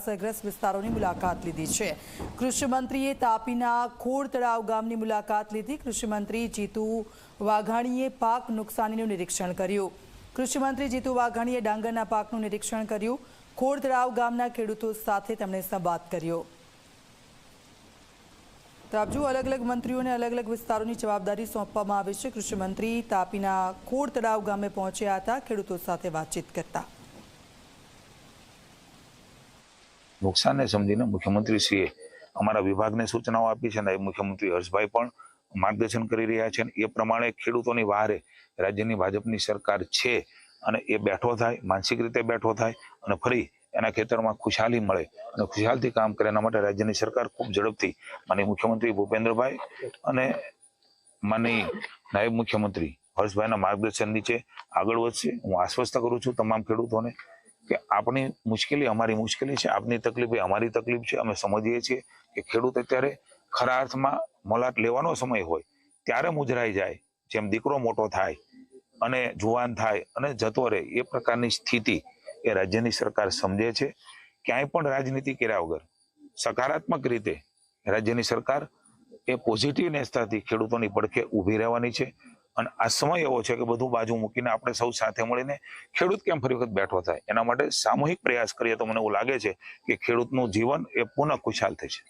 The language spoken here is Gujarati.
અસરગ્રસ્ત વિસ્તારોની મુલાકાત લીધી છે. કૃષિમંત્રીએ તાપીના ખોડ તળાવ ગામની મુલાકાત લીધી. કૃષિમંત્રી જીતુ વાઘાણીએ પાક નુકસાનીનું નિરીક્ષણ કર્યું. કૃષિમંત્રી જીતુ વાઘાણીએ ડાંગરના પાકનું નિરીક્ષણ કર્યું. ખોડ તળાવ ગામના ખેડૂતો સાથે તેમણે સંવાદ કર્યો. તો આપ જુઓ, અલગ અલગ મંત્રીઓને અલગ અલગ વિસ્તારોની જવાબદારી સોંપવામાં આવી છે. કૃષિમંત્રી તાપીના ખોડ તળાવ ગામે પહોંચ્યા હતા. ખેડૂતો સાથે વાતચીત કરતા. નુકસાનને સમજીને મુખ્યમંત્રીશ્રીએ અમારા વિભાગને સૂચનાઓ આપી છે અને મુખ્યમંત્રી હર્ષભાઈ પણ માર્ગદર્શન કરી રહ્યા છે એ પ્રમાણે ખેડૂતોની વારે રાજ્યની ભાજપની સરકાર છે અને એ બેઠો થાય, માનસિક રીતે બેઠો થાય અને ફરી એના ખેતરમાં ખુશહાલી મળે અને ખુશહાલથી કામ કરે એના માટે રાજ્યની સરકાર ખૂબ ઝડપથી માની મુખ્યમંત્રી ભૂપેન્દ્રભાઈ અને માની નાયબ મુખ્યમંત્રી હર્ષભાઈના માર્ગદર્શન નીચે આગળ વધશે. હું આશ્વસ્ત કરું છું તમામ ખેડૂતોને કે આપણી મુશ્કેલી અમારી મુશ્કેલી છે, આપની તકલીફ અમારી તકલીફ છે, અમે સમજીએ છીએ કે ખેડૂત અત્યારે ખરા અર્થમાં મોલાટ લેવાનો સમય હોય, ત્યારે મુજરાઈ જાય, જેમ દીકરો મોટો થાય અને જુવાન થાય અને જતો રહે, એ પ્રકારની સ્થિતિ એ રાજ્યની સરકાર સમજે છે. ક્યાંય પણ રાજનીતિ કર્યા વગર, સકારાત્મક રીતે રાજ્યની સરકાર એ પોઝિટિવ નેસ્તાથી ખેડૂતોની પડખે ઊભી રહેવાની છે. અને આ સમય એવો છે કે બધું બાજુ મૂકીને આપણે સૌ સાથે મળીને ખેડૂત કેમ ફરી વખત બેઠો થાય? એના માટે સામૂહિક પ્રયાસ કરીએ તો મને એવું લાગે છે કે ખેડૂતનું જીવન એ પુનઃ ખુશાલ થશે